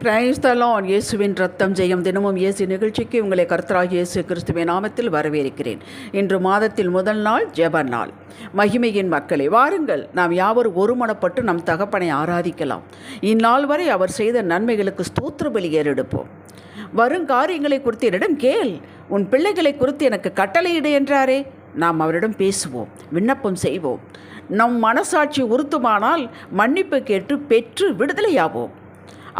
Price தலான் இயேசுவின் ரத்தம் ஜெயம் தினமும் இயேசு நிகழ்ச்சிக்கு உங்களை கர்த்தராக இயேசு கிறிஸ்துவின் நாமத்தில் வரவேற்கிறேன். இன்று மாதத்தில் முதல் நாள் ஜெப நாள். மகிமையின் மக்களை வாருங்கள். நாம் யாவரும் ஒருமனப்பட்டு நம் தகப்பனை ஆராதிக்கலாம். இந்நாள் வரை அவர் செய்த நன்மைகளுக்கு ஸ்தோத்திர பலி ஏறெடுப்போம். வருங்காரியங்களை குறித்து என்னிடம் கேள். உன் பிள்ளைகளை குறித்து எனக்கு கட்டளையிடு என்றாரே. நாம் அவரிடம் பேசுவோம் விண்ணப்பம் செய்வோம். நம் மனசாட்சி உறுத்துமானால் மன்னிப்பு கேட்டு பெற்று விடுதலையாவோம்.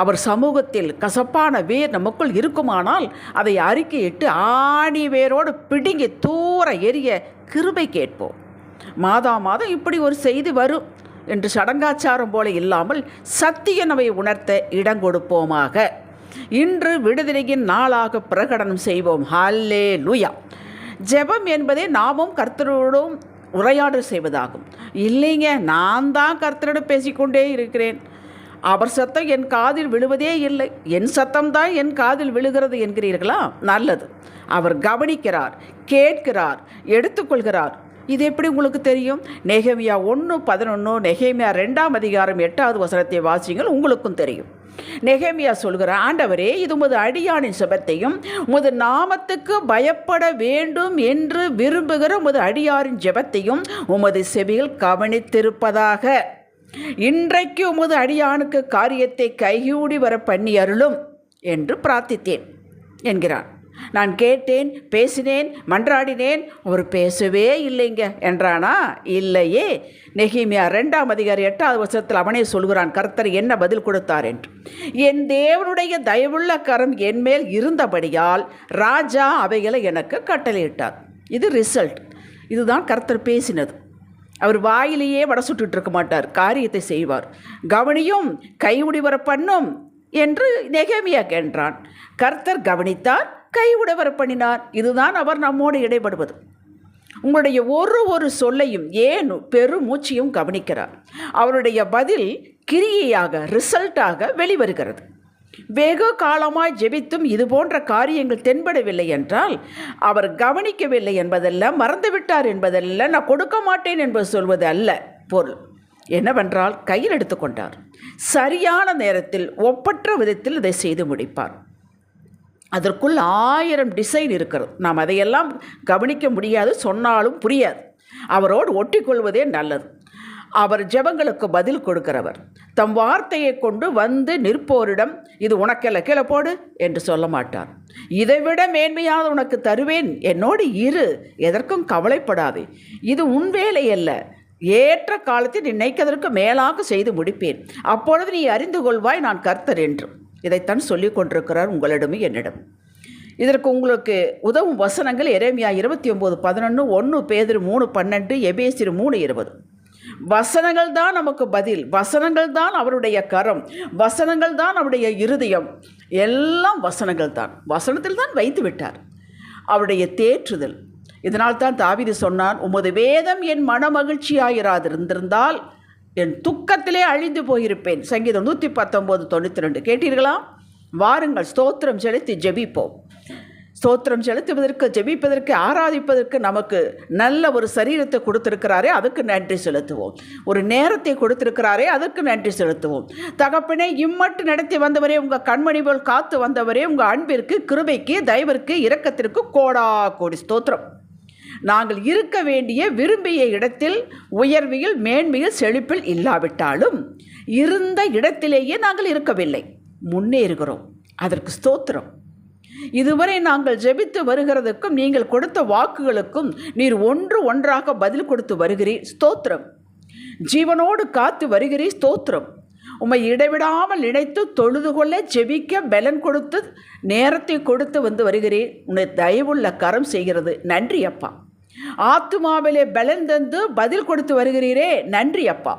அவர் சமூகத்தில் கசப்பான வேர் நமக்குள் இருக்குமானால் அதை அறிக்கையிட்டு ஆணி வேரோடு பிடுங்கி தூர எரிய கிருபை கேட்போம். மாதா மாதம் இப்படி ஒரு செய்தி வரும் என்று சடங்காச்சாரம் போல இல்லாமல் சத்திய நவை உணர்த்த இடம் கொடுப்போமாக. இன்று விடுதலையின் நாளாக பிரகடனம் செய்வோம். ஹல்லே லூயா ஜெபம் என்பதே நாமும் கர்த்தரோடும் உரையாடல் செய்வதாகும். இல்லைங்க நான் தான் கர்த்தரோடு பேசிக்கொண்டே இருக்கிறேன். அவர் சத்தம் என் காதில் விழுவதே இல்லை. என் சத்தம்தான் என் காதில் விழுகிறது என்கிறீர்களா? நல்லது. அவர் கவனிக்கிறார் கேட்கிறார் எடுத்துக்கொள்கிறார். இது எப்படி உங்களுக்கு தெரியும்? நெகேமியா ஒன்று பதினொன்று நெகேமியா ரெண்டாம் அதிகாரம் எட்டாவது வசனத்தை வாசிங்கள் உங்களுக்கும் தெரியும். நெகேமியா சொல்கிற ஆண்டவரே இது உமது அடியானின் ஜெபத்தையும் உமது நாமத்துக்கு பயப்பட வேண்டும் என்று விரும்புகிற உமது அடியாரின் ஜெபத்தையும் உமது செவியில் கவனித்திருப்பதாக. இன்றைக்கு உமது அடியானுக்கு காரியத்தை கைகூடி வர பண்ணி அருளும் என்று பிரார்த்தித்தேன் என்கிறான். நான் கேட்டேன் பேசினேன் மன்றாடினேன். அவர் பேசவே இல்லைங்க என்றானா? இல்லையே. நெகிமியா ரெண்டாம் அதிகாரி எட்டாவது வருஷத்தில் அவனே சொல்கிறான் கர்த்தர் என்ன பதில் கொடுத்தார்? என்று. என் தேவனுடைய தயவுள்ள கரம் என் மேல் இருந்தபடியால் ராஜா அவைகளை எனக்கு கட்டளையிட்டார். இது ரிசல்ட் இதுதான் கர்த்தர் பேசினது. அவர் வாயிலேயே வட சுட்டுட்டு இருக்க மாட்டார் காரியத்தை செய்வார். கவனியும் கைவுடிவர பண்ணும் என்று நெகேமியா கேன்றான் கர்த்தர் கவனித்தார் கைவிட பண்ணினார். இதுதான் அவர் நம்மோடு இடைபடுவது உங்களுடைய ஒரு ஒரு சொல்லையும் ஏன் பெருமூச்சையும் கவனிக்கிறார். அவருடைய பதில் கிரியையாக ரிசல்ட்டாக வெளிவருகிறது. வெகு காலமாய் ஜெபித்தும் இது போன்ற காரியங்கள் தென்படவில்லை என்றால் அவர் கவனிக்கவில்லை என்பதல்ல மறந்துவிட்டார் என்பதல்ல நான் கொடுக்க மாட்டேன் என்பது சொல்வது அல்ல பொருள் என்னவென்றால் கையில் எடுத்துக்கொண்டார் சரியான நேரத்தில் ஒப்பற்ற விதத்தில் இதை செய்து முடிப்பார். அதற்குள் ஆயிரம் டிசைன் இருக்கிறது. நாம் அதையெல்லாம் கவனிக்க முடியாது சொன்னாலும் புரியாது. அவரோடு ஒட்டிக்கொள்வதே நல்லது. அவர் ஜெபங்களுக்கு பதில் கொடுக்கிறவர். தம் வார்த்தையை கொண்டு வந்து நிற்போரிடம் இது உனக்கெல்ல கீழே போடு என்று சொல்ல மாட்டார். இதைவிட மேன்மையாக உனக்கு தருவேன். என்னோடு இரு. எதற்கும் கவலைப்படாதே. இது உன் வேலை அல்ல ஏற்ற காலத்தில் நினைக்கதற்கு மேலாக செய்து முடிப்பேன். அப்பொழுது நீ அறிந்து கொள்வாய் நான் கர்த்தர் என்று. இதைத்தான் சொல்லிக் கொண்டிருக்கிறார் உங்களிடமும் என்னிடம். இதற்கு உங்களுக்கு உதவும் வசனங்கள் எரேமியா இருபத்தி ஒம்பது பதினொன்று ஒன்று பேதிரு மூணு பன்னெண்டு எபேசிரு மூணு இருபது. வசனங்கள் தான் நமக்கு பதில். வசனங்கள் தான் அவருடைய கரம். வசனங்கள் தான் அவருடைய இருதயம். எல்லாம் வசனங்கள் தான். வசனத்தில் தான் வைத்து விட்டார். அவருடைய தேற்றுதல். இதனால் தான் தாவிது சொன்னான் உமது வேதம் என் மனமகிழ்ச்சியாயிராதிருந்திருந்தால் என் துக்கத்திலே அழிந்து போயிருப்பேன். சங்கீதம் நூற்றி பத்தொம்போது தொண்ணூற்றி ரெண்டு. கேட்டீர்களா? வாருங்கள் ஸ்தோத்திரம் செலுத்தி ஜெபிப்போம். ஸ்தோத்திரம் செலுத்துவதற்கு ஜெபிப்பதற்கு ஆராதிப்பதற்கு நமக்கு நல்ல ஒரு சரீரத்தை கொடுத்திருக்கிறாரே அதுக்கு நன்றி செலுத்துவோம். ஒரு நேரத்தை கொடுத்திருக்கிறாரே அதற்கு நன்றி செலுத்துவோம். தகப்பனே இம்மட்டு நடத்தி வந்தவரே உங்கள் கண்மணி போல் காத்து வந்தவரே உங்கள் அன்பிற்கு கிருபைக்கு தயவிற்கு இரக்கத்திற்கு கோடா கோடி ஸ்தோத்திரம். நாங்கள் இருக்க வேண்டிய விரும்பிய இடத்தில் உயர்வியில் மேன்மையில் செழிப்பில் இல்லாவிட்டாலும் இருந்த இடத்திலேயே நாங்கள் இருக்கவில்லை. முன்னேறுகிறோம். அதற்கு ஸ்தோத்திரம். இதுவரை நாங்கள் ஜெபித்து வருகிறதுக்கும் நீங்கள் கொடுத்த வாக்குகளுக்கும் நீர் ஒன்று ஒன்றாக பதில் கொடுத்து வருகிறீர் ஸ்தோத்திரம். ஜீவனோடு காத்து வருகிறீர் ஸ்தோத்திரம். உம்மை இடைவிடாமல் இணைத்து தொழுது கொள்ள ஜெபிக்க பலன் கொடுத்து நேரத்தை கொடுத்து வந்து வருகிறேன் உன்னை தயவுள்ள கரம் செய்கிறது. நன்றி அப்பா. ஆத்துமாவிலே பலன் தந்து பதில் கொடுத்து வருகிறீரே நன்றி அப்பா.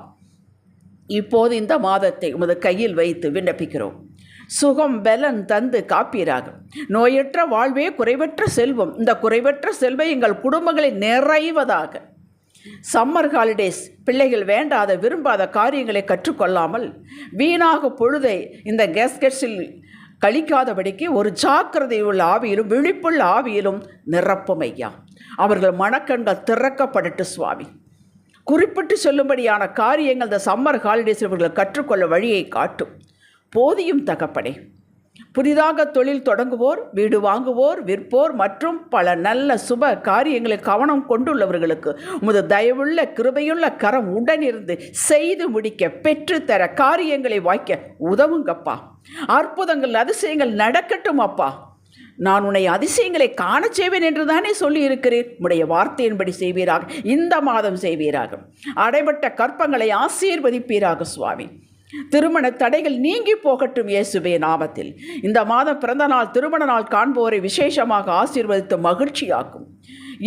இப்போது இந்த மாதத்தை உமது கையில் வைத்து விண்ணப்பிக்கிறோம். சுகம் பலன் தந்து காப்பீராக நோயற்ற வாழ்வே குறைவற்ற செல்வம். இந்த குறைவற்ற செல்வம் எங்கள் குடும்பங்களில் நிறைவதாக. சம்மர் ஹாலிடேஸ் பிள்ளைகள் வேண்டாத விரும்பாத காரியங்களை கற்றுக்கொள்ளாமல் வீணாக பொழுதை இந்த கேஸ்கெட்ஸில் கழிக்காதபடிக்கு ஒரு ஜாக்கிரதை உள்ள ஆவியிலும் விழிப்புள்ள ஆவியிலும் நிரப்பும் ஐயா. அவர்கள் மனக்கண்கள் திறக்கப்படட்டு சுவாமி. குறிப்பிட்டு சொல்லும்படியான காரியங்கள் இந்த சம்மர் ஹாலிடேஸ் இவர்கள் கற்றுக்கொள்ள வழியை காட்டும். போதியும் தகப்படை புதிதாக தொழில் தொடங்குவோர் வீடு வாங்குவோர் விற்போர் மற்றும் பல நல்ல சுப காரியங்களில் கவனம் கொண்டுள்ளவர்களுக்கு உமது தயவுள்ள கிருபையுள்ள கரம் உடனிருந்து செய்து முடிக்க பெற்றுத்தர காரியங்களை வாய்க்க உதவுங்கப்பா. அற்புதங்கள் அதிசயங்கள் நடக்கட்டும் அப்பா. நான் உன்னை அதிசயங்களை காண செய்வேன் என்று தானே சொல்லியிருக்கிறேன் உடைய வார்த்தையின்படி செய்வீராக இந்த மாதம் செய்வீராக. அடைபட்ட கற்பங்களை ஆசீர்வதிப்பீராக சுவாமி. திருமண தடைகள் நீங்கி போகட்டும் இயேசுவே நாமத்தில். இந்த மாதம் பிறந்த நாள் திருமண நாள் காண்போரை விசேஷமாக ஆசீர்வதித்து மகிழ்ச்சியாக்கும்.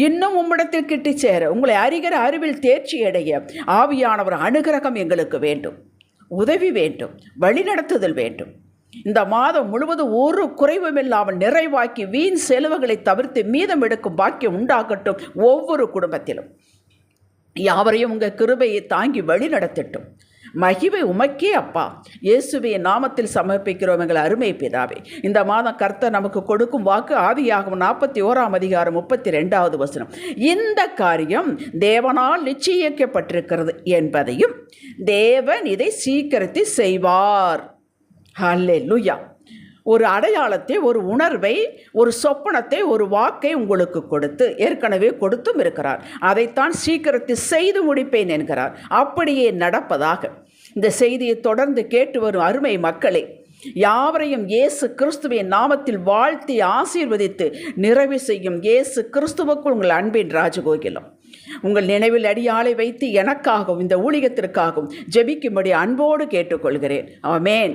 இன்னும் உம்மிடத்தில் கிட்டி சேர உங்களை அறிகிற அறிவில் தேர்ச்சி அடைய ஆவியானவர் அனுகிரகம் எங்களுக்கு வேண்டும். உதவி வேண்டும் வழிநடத்துதல் வேண்டும். இந்த மாதம் முழுவதும் ஒரு குறைவும் இல்லாமல் நிறைவாக்கி வீண் செலவுகளை தவிர்த்து மீதம் எடுக்கும் பாக்கியம் உண்டாகட்டும் ஒவ்வொரு குடும்பத்திலும். யாவரையும் உங்கள் கிருபையை தாங்கி வழி நடத்தட்டும். மகிமை உமக்கே அப்பா. இயேசுவே நாமத்தில் சமர்ப்பிக்கிறோம் எங்கள் அருமை பிதாவே. இந்த மாதம் கர்த்தர் நமக்கு கொடுக்கும் வாக்கு ஆதியாகும் நாற்பத்தி ஓராம் அதிகாரம் முப்பத்தி ரெண்டாவது வசனம். இந்த காரியம் தேவனால் நிச்சயிக்கப்பட்டிருக்கிறது என்பதையும் தேவன் இதை சீக்கிரத்தில் செய்வார். ஹல்லேலூயா ஒரு அடையாளத்தை ஒரு உணர்வை ஒரு சொப்பனத்தை ஒரு வாக்கை உங்களுக்கு கொடுத்து ஏற்கனவே கொடுத்தும் இருக்கிறார். அதைத்தான் சீக்கிரத்தில் செய்து முடிப்பேன் என்கிறார். அப்படியே நடப்பதாக இந்த செய்தியை தொடர்ந்து கேட்டு வரும் அருமை மக்களே யாவரையும் இயேசு கிறிஸ்துவின் நாமத்தில் வாழ்த்தி ஆசீர்வதித்து நிறைவு செய்யும் இயேசு கிறிஸ்துவுக்குள் உங்கள் அன்பின் ராஜகோகிலம். உங்கள் நினைவில் அடியாளை வைத்து எனக்காகவும் இந்த ஊழியத்திற்காகவும் ஜெபிக்கும்படி அன்போடு கேட்டுக்கொள்கிறேன். அவமேன்